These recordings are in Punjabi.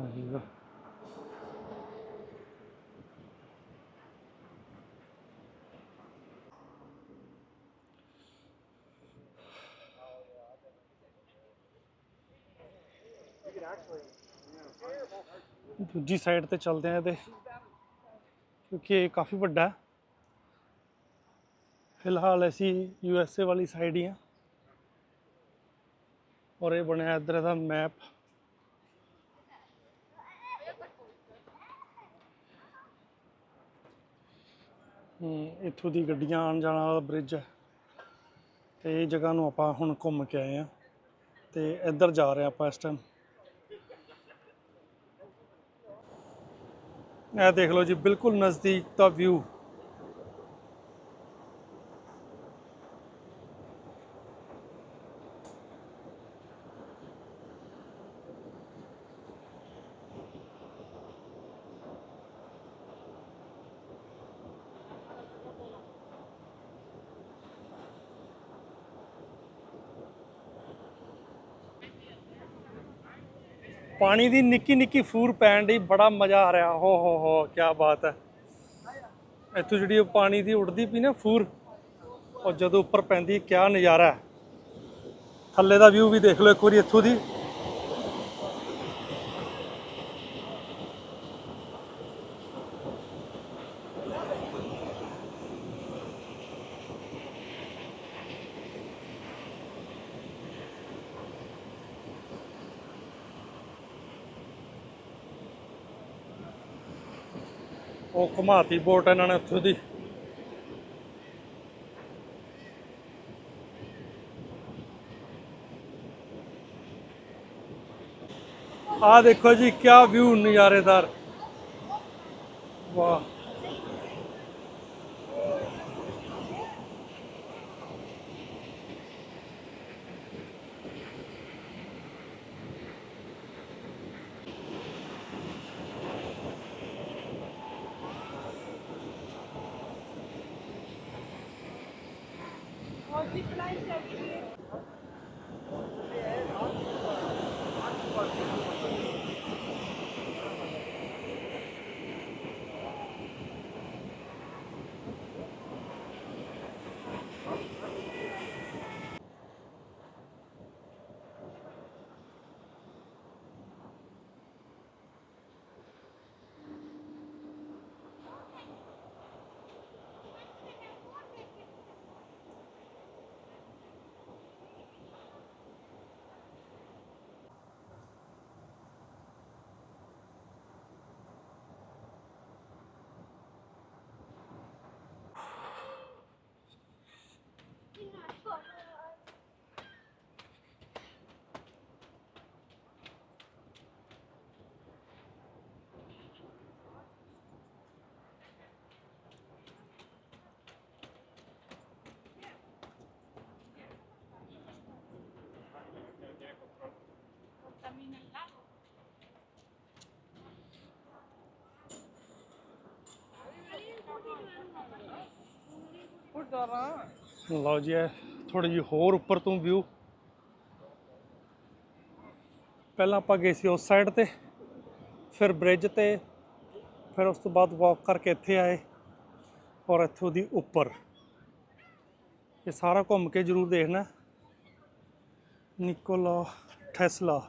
ਵਾਹਿਗੁਰੂ। ਦੂਜੀ ਸਾਈਡ ਤੇ ਚੱਲਦੇ ਆ ਇਹਦੇ, ਕਿਉਂਕਿ ਇਹ ਕਾਫੀ ਵੱਡਾ ਹੈ। ਫਿਲਹਾਲ ਅਸੀਂ ਯੂ ਐਸ ਏ ਵਾਲੀ ਸਾਈਡ ਹੀ ਆ ਔਰ ਇਹ ਬਣਿਆ ਇੱਧਰ ਦਾ ਮੈਪ ਇੱਥੋਂ ਦੀ ਗੱਡੀਆਂ ਆਉਣ ਜਾਣ ਵਾਲਾ ਬ੍ਰਿਜ ਹੈ। ਤੇ ਇਹ ਜਗ੍ਹਾ ਨੂੰ ਆਪਾਂ ਹੁਣ ਘੁੰਮ ਕੇ ਆਏ ਆ ਤੇ ਇੱਧਰ ਜਾ ਰਹੇ ਆਪਾਂ ਇਸ ਟਾਈਮ ਇਹ ਦੇਖ ਲਓ ਜੀ, ਬਿਲਕੁਲ ਨਜ਼ਦੀਕ ਦਾ ਵਿਊ ਪਾਣੀ ਦੀ ਨਿੱਕੀ ਨਿੱਕੀ ਫੂਰ ਪੈਣ ਦੀ ਬੜਾ ਮਜ਼ਾ ਆ ਰਿਹਾ। ਹੋ ਹੋ ਹੋ ਕੀ ਬਾਤ ਹੈ। ਇੱਥੋਂ ਜਿਹੜੀ ਉਹ ਪਾਣੀ ਦੀ ਉੱਡਦੀ ਪਈ ਨਾ ਫੂਰ, ਉਹ ਜਦੋਂ ਉੱਪਰ ਪੈਂਦੀ, ਕਿਆ ਨਜ਼ਾਰਾ। ਥੱਲੇ ਦਾ ਵਿਊ ਵੀ ਦੇਖ ਲਓ ਇੱਕ ਵਾਰੀ ਇੱਥੋਂ ਦੀ। ਘੁਮਾਤੀ ਬੋਟ ਇਹਨਾਂ ਨੇ ਉੱਥੋਂ ਦੀ। ਆ ਦੇਖੋ ਜੀ ਕੀ ਵਿਊ ਨਜ਼ਾਰੇਦਾਰ। ਵਾਹ। ਲਓ ਜੀ ਥੋੜੀ ਜਿਹੀ ਹੋਰ ਉੱਪਰ ਤੋਂ ਵਿਊ ਪਹਿਲਾਂ ਆਪਾਂ ਗਏ ਸੀ ਉਸ ਸਾਈਡ ਤੇ, ਫਿਰ ਬ੍ਰਿਜ ਤੇ, ਫਿਰ ਉਸ ਤੋਂ ਬਾਅਦ ਵਾਕ ਕਰਕੇ ਇੱਥੇ ਆਏ ਔਰ ਇੱਥੋਂ ਦੀ ਉੱਪਰ। ਇਹ ਸਾਰਾ ਘੁੰਮ ਕੇ ਜ਼ਰੂਰ ਦੇਖਣਾ। ਨਿਕੋਲਾ ਟੈਸਲਾ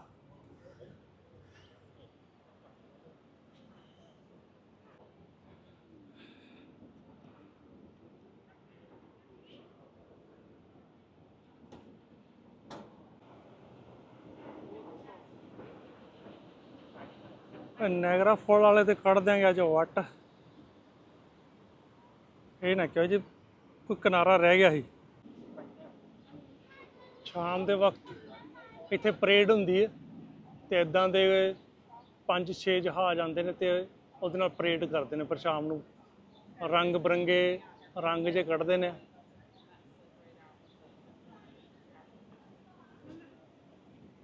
ਨੈਗਰਾ ਫੋਲ ਵਾਲੇ ਤੇ ਕੱਢ ਦਿਆਂਗੇ ਅੱਜ ਵੱਟ। ਇਹ ਨਾ ਕਿਉਂ ਜੀ, ਕੋਈ ਕਿਨਾਰਾ ਰਹਿ ਗਿਆ ਸੀ। ਸ਼ਾਮ ਦੇ ਵਕਤ ਇੱਥੇ ਪਰੇਡ ਹੁੰਦੀ ਹੈ ਤੇ ਇਦਾਂ ਦੇ ਪੰਜ ਛੇ ਜਹਾਜ਼ ਆਉਂਦੇ ਨੇ ਤੇ ਉਹਦੇ ਨਾਲ ਪਰੇਡ ਕਰਦੇ ਨੇ ਪਰ ਸ਼ਾਮ ਨੂੰ। ਰੰਗ ਬਰੰਗੇ ਰੰਗ ਜੇ ਕੱਢਦੇ ਨੇ।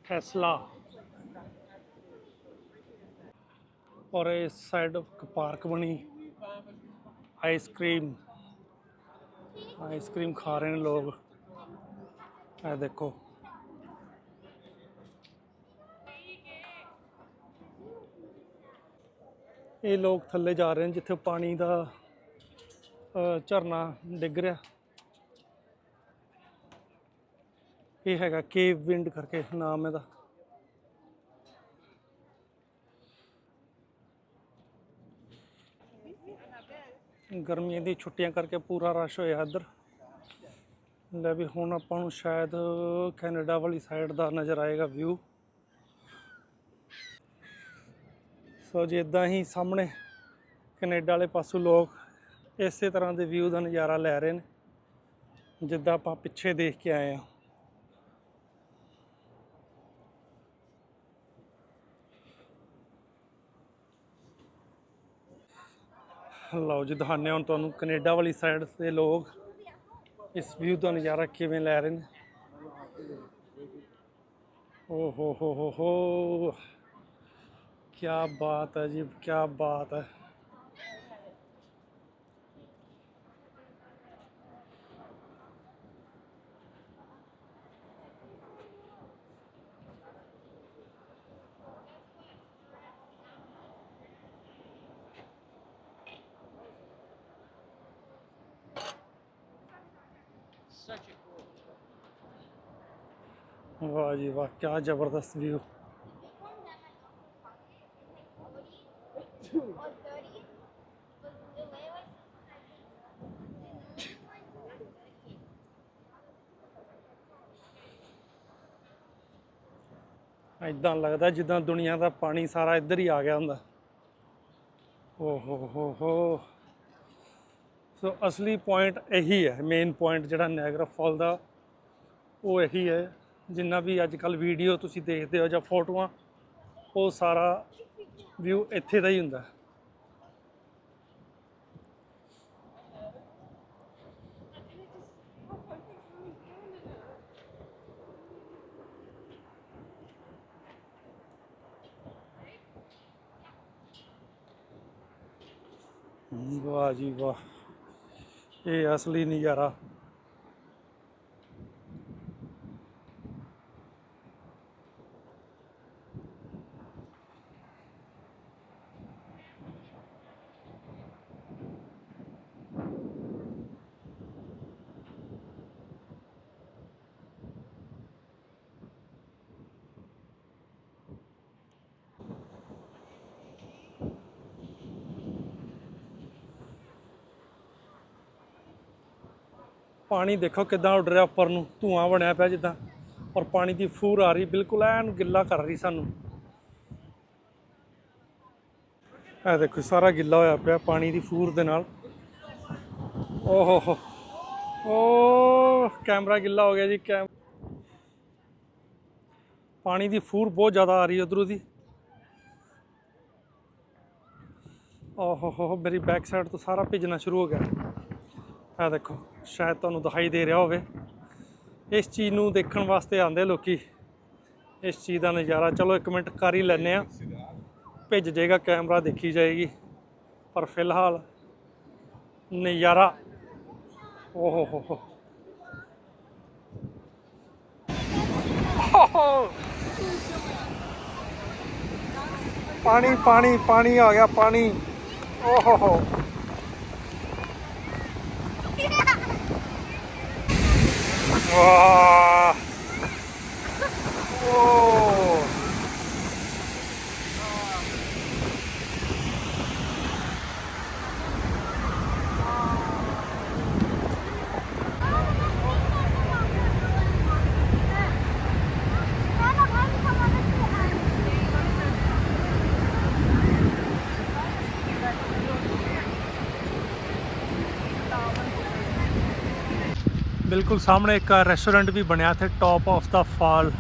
ਟੈਸਲਾ ਔਰ ਇਸ ਸਾਈਡ ਇੱਕ ਪਾਰਕ ਬਣੀ। ਆਈਸਕ੍ਰੀਮ ਆਈਸਕ੍ਰੀਮ ਖਾ ਰਹੇ ਨੇ ਲੋਕ। ਇਹ ਦੇਖੋ। ਇਹ ਲੋਕ ਥੱਲੇ ਜਾ ਰਹੇ ਨੇ ਜਿੱਥੇ ਪਾਣੀ ਦਾ ਝਰਨਾ ਡਿੱਗ ਰਿਹਾ। ਇਹ ਹੈਗਾ ਕੇਵ ਵਿੰਡ ਕਰਕੇ ਨਾਮ ਇਹਦਾ। ਗਰਮੀਆਂ ਦੀ ਛੁੱਟੀਆਂ ਕਰਕੇ ਪੂਰਾ ਰਸ਼ ਹੋਇਆ ਇੱਧਰ। ਲੈ ਵੀ ਹੁਣ ਆਪਾਂ ਨੂੰ ਸ਼ਾਇਦ ਕੈਨੇਡਾ ਵਾਲੀ ਸਾਈਡ ਦਾ ਨਜ਼ਰ ਆਏਗਾ ਵਿਊ ਸੋ ਜੀ ਇਦਾਂ ਹੀ ਸਾਹਮਣੇ ਕੈਨੇਡਾ ਵਾਲੇ ਪਾਸੋਂ ਲੋਕ ਇਸੇ ਤਰ੍ਹਾਂ ਦੇ ਵਿਊ ਦਾ ਨਜ਼ਾਰਾ ਲੈ ਰਹੇ ਨੇ, ਜਿੱਦਾਂ ਆਪਾਂ ਪਿੱਛੇ ਦੇਖ ਕੇ ਆਏ ਆ ਲਓ ਜੀ, ਦਿਖਾਉਂਦੇ ਹੁਣ ਤੁਹਾਨੂੰ ਕੈਨੇਡਾ ਵਾਲੀ ਸਾਈਡ ਦੇ ਲੋਕ। ਇਸ ਵਿਊ ਦਾ ਨਜ਼ਾਰਾ ਕਿਵੇਂ ਲੈ ਰਹੇ ਨੇ। ਓ ਹੋ ਹੋ ਹੋ ਹੋ ਕੀ ਬਾਤ ਹੈ ਜੀ ਕੀ ਬਾਤ ਹੈ ਵਾਹ ਜੀ, ਵਾਹ ਕੀ ਜ਼ਬਰਦਸਤ ਵਿਊ ਇਦਾਂ ਲੱਗਦਾ ਜਿੱਦਾਂ ਦੁਨੀਆ ਦਾ ਪਾਣੀ ਸਾਰਾ ਇੱਧਰ ਹੀ ਆ ਗਿਆ ਹੁੰਦਾ। ਓ ਹੋ ਹੋ ਹੋ। ਸੋ ਅਸਲੀ ਪੁਆਇੰਟ ਇਹੀ ਹੈ ਮੇਨ ਪੁਆਇੰਟ ਜਿਹੜਾ ਨੈਗਰਾ ਫਾਲ ਦਾ, ਉਹ ਇਹੀ ਹੈ। ਜਿੰਨਾ ਵੀ ਅੱਜ ਕੱਲ ਵੀਡੀਓ ਤੁਸੀਂ ਦੇਖਦੇ ਹੋ ਜਾਂ ਫੋਟੋਆਂ, ਉਹ ਸਾਰਾ ਵਿਊ ਇੱਥੇ ਦਾ ਹੀ ਹੁੰਦਾ। ਵਾਹ ਜੀ ਵਾਹ। ਇਹ ਅਸਲੀ ਨਜ਼ਾਰਾ। ਪਾਣੀ ਦੇਖੋ ਕਿਦਾਂ ਉੱਡ ਰਿਹਾ ਉੱਪਰ ਨੂੰ, ਧੂਆਂ ਬਣਿਆ ਪਿਆ ਜਿੱਦਾਂ। ਔਰ ਪਾਣੀ ਦੀ ਫੂਰ ਆ ਰਹੀ, ਬਿਲਕੁਲ ਐਨ ਗਿੱਲਾ ਕਰ ਰਹੀ ਸਾਨੂੰ। ਇਹ ਦੇਖੋ ਸਾਰਾ ਗਿੱਲਾ ਹੋਇਆ ਪਿਆ ਪਾਣੀ ਦੀ ਫੂਰ ਦੇ ਨਾਲ। ਓਹ ਹੋ। ਓ, ਕੈਮਰਾ ਗਿੱਲਾ ਹੋ ਗਿਆ ਜੀ, ਕੈਮ ਪਾਣੀ ਦੀ ਫੂਰ ਬਹੁਤ ਜ਼ਿਆਦਾ ਆ ਰਹੀ ਉਧਰੋਂ ਦੀ। ਓਹੋ ਹੋ, ਮੇਰੀ ਬੈਕ ਸਾਈਡ ਤੋਂ ਸਾਰਾ ਭਿੱਜਣਾ ਸ਼ੁਰੂ ਹੋ ਗਿਆ। ਆ ਦੇਖੋ, ਸ਼ਾਇਦ ਤੁਹਾਨੂੰ ਦਿਖਾਈ ਦੇ ਰਿਹਾ ਹੋਵੇ। ਇਸ ਚੀਜ਼ ਨੂੰ ਦੇਖਣ ਵਾਸਤੇ ਆਉਂਦੇ ਲੋਕੀ। ਇਸ ਚੀਜ਼ ਦਾ ਨਜ਼ਾਰਾ, ਚਲੋ ਇੱਕ ਮਿੰਟ ਕਰ ਹੀ ਲੈਨੇ ਆ ਭਿੱਜ ਜਾਏਗਾ, ਕੈਮਰਾ ਦੇਖੀ ਜਾਏਗੀ। ਪਰ ਫਿਲਹਾਲ ਨਜ਼ਾਰਾ, ਓਹ ਹੋ ਹੋ। ਹੋ ਪਾਣੀ ਪਾਣੀ ਪਾਣੀ ਆ ਗਿਆ, ਪਾਣੀ। ਓਹ ਹੋ ਹੋ। ਵਾਹ ਓ ਬਿਲਕੁਲ ਸਾਹਮਣੇ ਇੱਕ ਰੈਸਟੋਰੈਂਟ ਵੀ ਬਣਿਆ ਇੱਥੇ top of the fall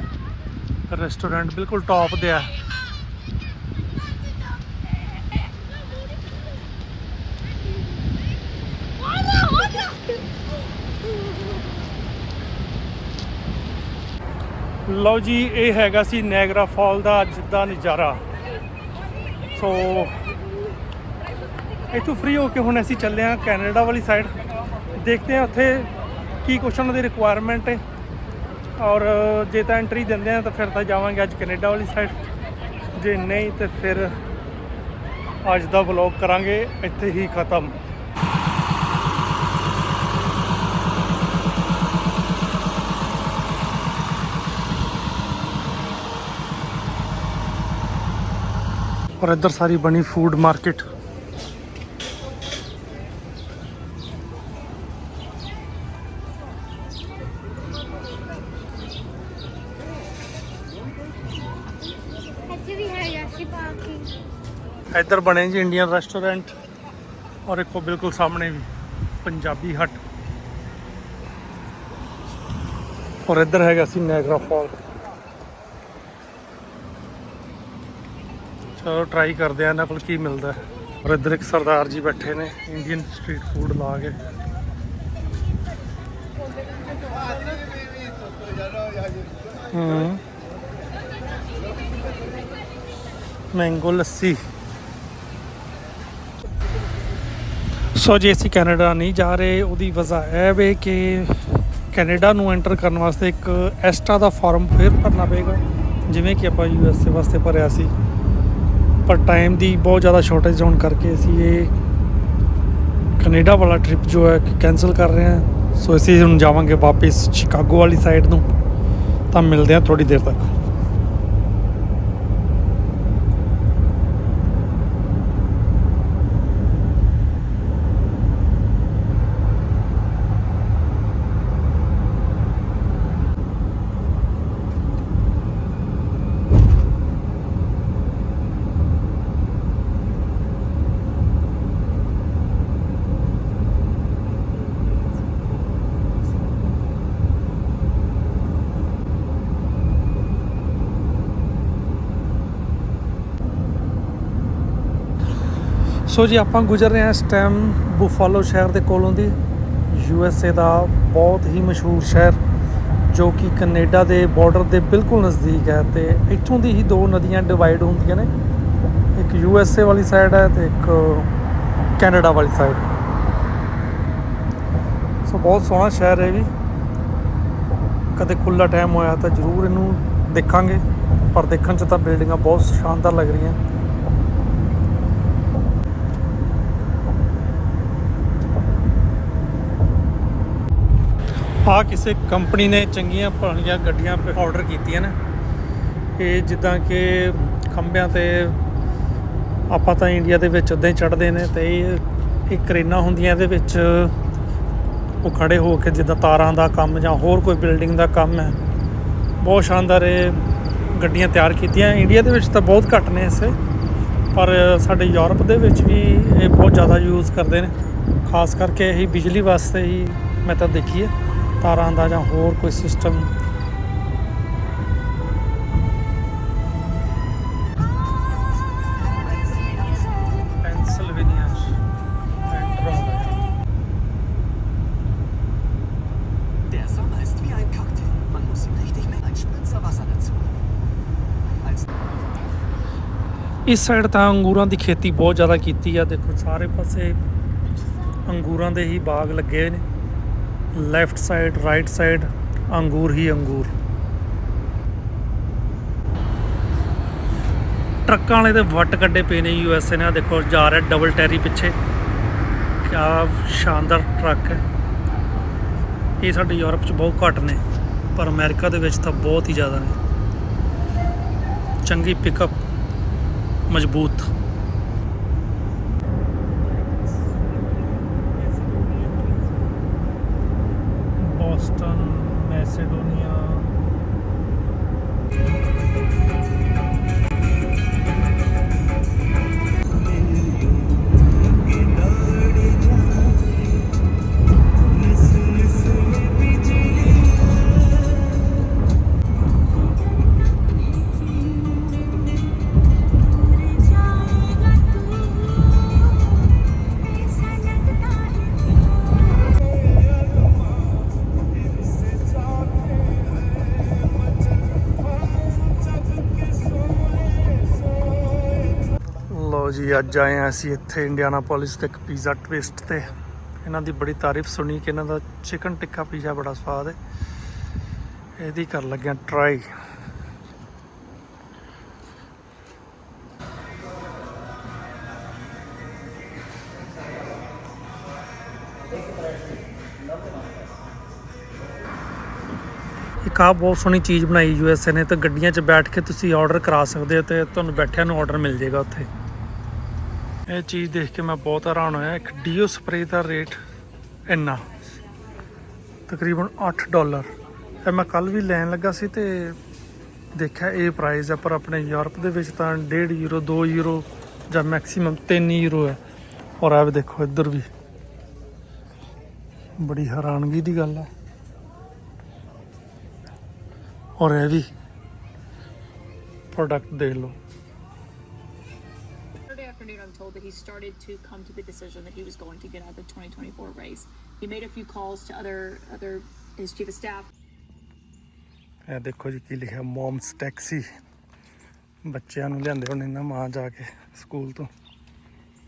restaurant ਬਿਲਕੁਲ ਟੌਪ ਤੇ ਆ। ਲਓ ਜੀ, ਇਹ ਹੈਗਾ ਸੀ ਨੈਗਰਾ ਫਾਲ ਦਾ ਅੱਜ ਦਾ ਨਜ਼ਾਰਾ। ਸੋ ਇੱਥੋਂ ਫ੍ਰੀ ਹੋ ਕੇ ਹੁਣ ਅਸੀਂ ਚੱਲੇ ਹਾਂ ਕੈਨੇਡਾ ਵਾਲੀ ਸਾਈਡ ਦੇਖਦੇ ਹਾਂ ਉੱਥੇ ਕੀ ਕੁਛ ਉਹਨਾਂ ਦੀ ਰਿਕੁਆਇਰਮੈਂਟ ਹੈ? ਔਰ ਜੇ ਤਾਂ ਐਂਟਰੀ ਦਿੰਦੇ ਆ ਤਾਂ ਫਿਰ ਤਾਂ ਜਾਵਾਂਗੇ ਅੱਜ ਕੈਨੇਡਾ ਵਾਲੀ ਸਾਈਡ ਜੇ ਨਹੀਂ ਤੇ ਫਿਰ ਅੱਜ ਦਾ ਵਲੌਗ ਕਰਾਂਗੇ, ਇੱਥੇ ਹੀ ਖਤਮ। ਔਰ ਇੱਧਰ ਸਾਰੀ ਬਣੀ ਫੂਡ ਮਾਰਕੀਟ ਇੱਧਰ ਬਣੇ ਜੀ ਇੰਡੀਅਨ ਰੈਸਟੋਰੈਂਟ। ਔਰ ਇੱਕੋ ਬਿਲਕੁਲ ਸਾਹਮਣੇ ਵੀ ਪੰਜਾਬੀ ਹਟ। ਔਰ ਇੱਧਰ ਹੈਗਾ ਸੀ ਨੈਗਰਾ ਫਾਲ। ਚਲੋ ਟਰਾਈ ਕਰਦੇ ਆ ਇਹਨਾਂ ਕੋਲ ਕੀ ਮਿਲਦਾ ਔਰ ਇੱਧਰ ਇੱਕ ਸਰਦਾਰ ਜੀ ਬੈਠੇ ਨੇ ਇੰਡੀਅਨ ਸਟਰੀਟ ਫੂਡ ਲਾ ਕੇ। ਹੂੰ। ਮੈਂਗੋ ਲੱਸੀ। ਸੋ ਜੇ ਅਸੀਂ ਕੈਨੇਡਾ ਨਹੀਂ ਜਾ ਰਹੇ, ਉਹਦੀ ਵਜ੍ਹਾ ਇਹ ਵੇ ਕਿ ਕੈਨੇਡਾ ਨੂੰ ਐਂਟਰ ਕਰਨ ਵਾਸਤੇ ਇੱਕ ਐਸਟਾ ਦਾ ਫਾਰਮ ਫਿਰ ਭਰਨਾ ਪਏਗਾ, ਜਿਵੇਂ ਕਿ ਆਪਾਂ ਯੂ ਐਸ ਏ ਵਾਸਤੇ ਭਰਿਆ ਸੀ। ਪਰ ਟਾਈਮ ਦੀ ਬਹੁਤ ਜ਼ਿਆਦਾ ਸ਼ਾਰਟੇਜ ਹੋਣ ਕਰਕੇ ਅਸੀਂ ਇਹ ਕੈਨੇਡਾ ਵਾਲਾ ਟ੍ਰਿਪ ਜੋ ਹੈ ਕੈਨਸਲ ਕਰ ਰਹੇ ਹਾਂ। ਸੋ ਅਸੀਂ ਹੁਣ ਜਾਵਾਂਗੇ ਵਾਪਸ ਸ਼ਿਕਾਗੋ ਵਾਲੀ ਸਾਈਡ ਨੂੰ। ਤਾਂ ਮਿਲਦੇ ਹਾਂ ਥੋੜੀ ਦੇਰ ਤੱਕ। ਸੋ ਜੀ, ਆਪਾਂ ਗੁਜ਼ਰ ਰਹੇ ਹਾਂ ਇਸ ਟਾਈਮ ਬੁਫਾਲੋ ਸ਼ਹਿਰ ਦੇ ਕੋਲੋਂ ਦੀ। ਯੂ ਐਸ ਏ ਦਾ ਬਹੁਤ ਹੀ ਮਸ਼ਹੂਰ ਸ਼ਹਿਰ, ਜੋ ਕਿ ਕੈਨੇਡਾ ਦੇ ਬਾਰਡਰ ਦੇ ਬਿਲਕੁਲ ਨਜ਼ਦੀਕ ਹੈ ਤੇ ਇੱਥੋਂ ਦੀ ਹੀ ਦੋ ਨਦੀਆਂ ਡਿਵਾਈਡ ਹੁੰਦੀਆਂ ਨੇ। ਇੱਕ ਯੂ ਐਸ ਏ ਵਾਲੀ ਸਾਈਡ ਹੈ ਤੇ ਇੱਕ ਕੈਨੇਡਾ ਵਾਲੀ ਸਾਈਡ ਸੋ ਬਹੁਤ ਸੋਹਣਾ ਸ਼ਹਿਰ ਹੈ ਵੀ। ਕਦੇ ਖੁੱਲਾ ਟਾਈਮ ਹੋਇਆ ਤਾਂ ਜ਼ਰੂਰ ਇਹਨੂੰ ਦੇਖਾਂਗੇ, ਪਰ ਦੇਖਣ 'ਚ ਤਾਂ ਬਿਲਡਿੰਗਾਂ ਬਹੁਤ ਸ਼ਾਨਦਾਰ ਲੱਗ ਰਹੀਆਂ। ਆ ਕਿਸੇ ਕੰਪਨੀ ਨੇ ਚੰਗੀਆਂ ਪੁਰਾਣੀਆਂ ਗੱਡੀਆਂ ਆਰਡਰ ਕੀਤੀਆਂ ਨੇ। ਇਹ ਜਿੱਦਾਂ ਕਿ ਖੰਭਿਆਂ ਤੇ ਆਪਾਂ ਤਾਂ ਇੰਡੀਆ ਦੇ ਵਿੱਚ ਉਦਾਂ ਹੀ ਚੜਦੇ ਨੇ ਤੇ ਇਹ ਕਰੇਨਾ ਹੁੰਦੀਆਂ ਇਹਦੇ ਵਿੱਚ ਉਹ ਖੜੇ ਹੋ ਕੇ ਜਿੱਦਾਂ ਤਾਰਾਂ ਦਾ ਕੰਮ ਜਾਂ ਹੋਰ ਕੋਈ ਬਿਲਡਿੰਗ ਦਾ ਕੰਮ ਹੈ। ਬਹੁਤ ਸ਼ਾਨਦਾਰ ਇਹ ਗੱਡੀਆਂ ਤਿਆਰ ਕੀਤੀਆਂ। ਇੰਡੀਆ ਦੇ ਵਿੱਚ ਤਾਂ ਬਹੁਤ ਘੱਟ ਨੇ ਇਸੇ, ਪਰ ਸਾਡੇ ਯੂਰਪ ਦੇ ਵਿੱਚ ਵੀ ਇਹ ਬਹੁਤ ਜ਼ਿਆਦਾ ਯੂਜ਼ ਕਰਦੇ ਨੇ। ਖਾਸ ਕਰਕੇ ਇਹ ਬਿਜਲੀ ਵਾਸਤੇ ਹੀ ਮੈਂ ਤਾਂ ਦੇਖੀ ਹੈ। ਤਾਰਾਂ ਦਾ ਜਾਂ ਹੋਰ ਕੋਈ ਸਿਸਟਮ ਇਸ ਸਾਈਡ ਤਾਂ ਅੰਗੂਰਾਂ ਦੀ ਖੇਤੀ ਬਹੁਤ ਜ਼ਿਆਦਾ ਕੀਤੀ ਆ ਦੇਖੋ ਸਾਰੇ ਪਾਸੇ ਅੰਗੂਰਾਂ ਦੇ ਹੀ ਬਾਗ ਲੱਗੇ ਨੇ ਲੈਫਟ ਸਾਈਡ ਰਾਈਟ ਸਾਈਡ ਅੰਗੂਰ ਹੀ ਅੰਗੂਰ ਟਰੱਕਾਂ ਵਾਲੇ ਦੇ ਵੱਟ ਕੱਢੇ ਪਏ ਨੇ ਯੂ ਐਸ ਏ ਨੇ ਦੇਖੋ ਜਾ ਰਿਹਾ ਡਬਲ ਟੈਰੀ ਪਿੱਛੇ ਕਿਆ ਸ਼ਾਨਦਾਰ ਟਰੱਕ ਹੈ ਇਹ ਸਾਡੇ ਯੂਰਪ 'ਚ ਬਹੁਤ ਘੱਟ ਨੇ ਪਰ ਅਮਰੀਕਾ ਦੇ ਵਿੱਚ ਤਾਂ ਬਹੁਤ ਹੀ ਜ਼ਿਆਦਾ ਨੇ ਚੰਗੀ ਪਿਕਅਪ ਮਜ਼ਬੂਤ ਜੀ, ਅੱਜ ਆਏ ਆ ਅਸੀਂ ਇੱਥੇ ਇੰਡੀਆਨਾਪੋਲਿਸ ਤੇ ਇੱਕ ਪੀਜ਼ਾ ਟਵਿਸਟ ਤੇ। ਇਹਨਾਂ ਦੀ ਬੜੀ ਤਾਰੀਫ ਸੁਣੀ ਕਿ ਇਹਨਾਂ ਦਾ ਚਿਕਨ ਟਿੱਕਾ ਪੀਜ਼ਾ ਬੜਾ ਸਵਾਦ ਹੈ। ਇਹਦੀ ਕਰ ਲੱਗਿਆ ਟਰਾਈ ਇੱਕ ਆ ਬਹੁਤ ਸੋਹਣੀ ਚੀਜ਼ ਬਣਾਈ ਯੂ ਐੱਸ ਏ ਨੇ ਤੇ ਗੱਡੀਆਂ 'ਚ ਬੈਠ ਕੇ ਤੁਸੀਂ ਆਰਡਰ ਕਰਾ ਸਕਦੇ ਹੋ ਤੇ ਤੁਹਾਨੂੰ ਬੈਠਿਆਂ ਨੂੰ ਆਰਡਰ ਮਿਲ ਜਾਏਗਾ ਉੱਥੇ। ਇਹ ਚੀਜ਼ ਦੇਖ ਕੇ ਮੈਂ ਬਹੁਤ ਹੈਰਾਨ ਹੋਇਆ, ਇੱਕ ਡੀਓ ਸਪਰੇ ਦਾ ਰੇਟ ਇੰਨਾ, ਤਕਰੀਬਨ 8 ਡਾਲਰ। ਇਹ ਮੈਂ ਕੱਲ ਵੀ ਲੈਣ ਲੱਗਾ ਸੀ ਤੇ ਦੇਖਿਆ ਇਹ ਪ੍ਰਾਈਸ ਹੈ ਪਰ ਆਪਣੇ ਯੂਰਪ ਦੇ ਵਿੱਚ ਤਾਂ 1.5 ਯੂਰੋ 2 ਯੂਰੋ ਜਾਂ ਮੈਕਸਿਮਮ 3 ਯੂਰੋ ਹੈ। ਔਰ ਇਹ ਵੀ ਦੇਖੋ, ਇੱਧਰ ਵੀ। ਬੜੀ ਹੈਰਾਨਗੀ ਦੀ ਗੱਲ ਹੈ ਔਰ ਇਹ ਵੀ ਪ੍ਰੋਡਕਟ ਦੇਖ ਲਓ। Told that he started to come to the decision that he was going to get out of the 2024 race. He made a few calls to other other his chief of staff. ਇਹ ਦੇਖੋ ਜੀ ਕੀ ਲਿਖਿਆ ਮੌਮਸ ਟੈਕਸੀ ਬੱਚਿਆਂ ਨੂੰ ਲਿਆਂਦੇ ਹੋਣੇ ਨਾ ਮਾਂ ਜਾ ਕੇ ਸਕੂਲ ਤੋਂ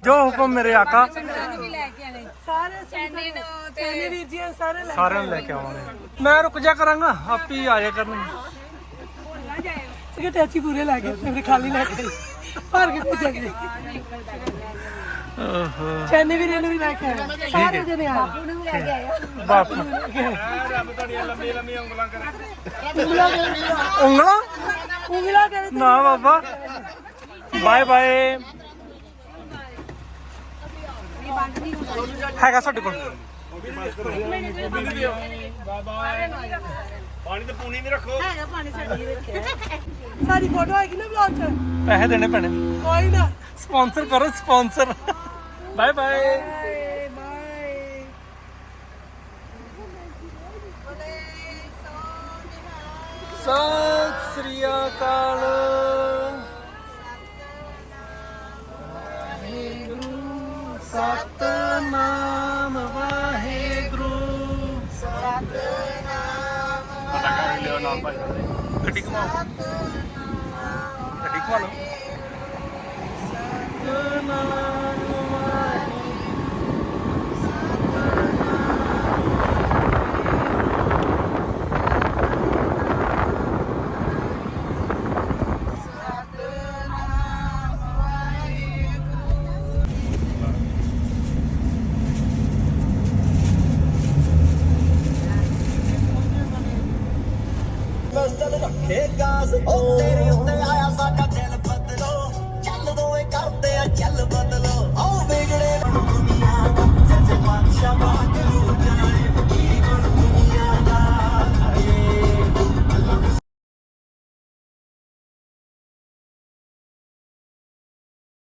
ਜੋ ਹੁਕਮ ਮੇਰੇ ਆਕਾ ਸਾਰਿਆਂ ਨੂੰ ਲੈ ਕੇ ਆਵਾਂਗੇ ਮੈਂ ਰੁਕ ਜਾ ਕਰਾਂਗਾ ਆਪੀ ਆ ਜਾ ਕਰਨਗੇ ਸਕੇ ਟੈਚੀ ਪੂਰੇ ਲੈ ਕੇ ਫਿਰ ਖਾਲੀ ਲੈ ਕੇ ਭਰ ਕੇ ਭੇਜਾਂਗੇ ਓਹੋ ਚੈਨੇ ਵੀ ਰੇਨ ਵੀ ਲੈ ਕੇ ਆਏ ਸਾਰੇ ਜਣੇ ਆ ਬਾਪ ਉਂਗਲਾਂ ਉਂਗਲਾ? ਦੇ ਨਾ ਬਾਬਾ। Bye bye. ਹੈਗਾ ਸਾਡੇ ਕੋਲ। ਸਾਡੀ ਫੋਟੋ ਆਏਗੀ ਨਾ ਵਲੌਗ 'ਚ। ਪੈਸੇ ਦੇਣੇ ਪੈਣੇ ਕੋਈ ਨਾ। ਸਪਾਂਸਰ ਕਰੋ sponsor bye bye bye Sat Sri ਅਕਾਲ। ਕਰ ਲਿਓ ਨਾਮ ਗੱਡੀ ਘੁਮਾਓ। ਗੱਡੀ ਘੁਮਾ ਲਓ। ਸਤਨਾਮ ਉਹ ਤੇਰੇ ਉੱਤੇ ਆਇਆ ਸਾਡਾ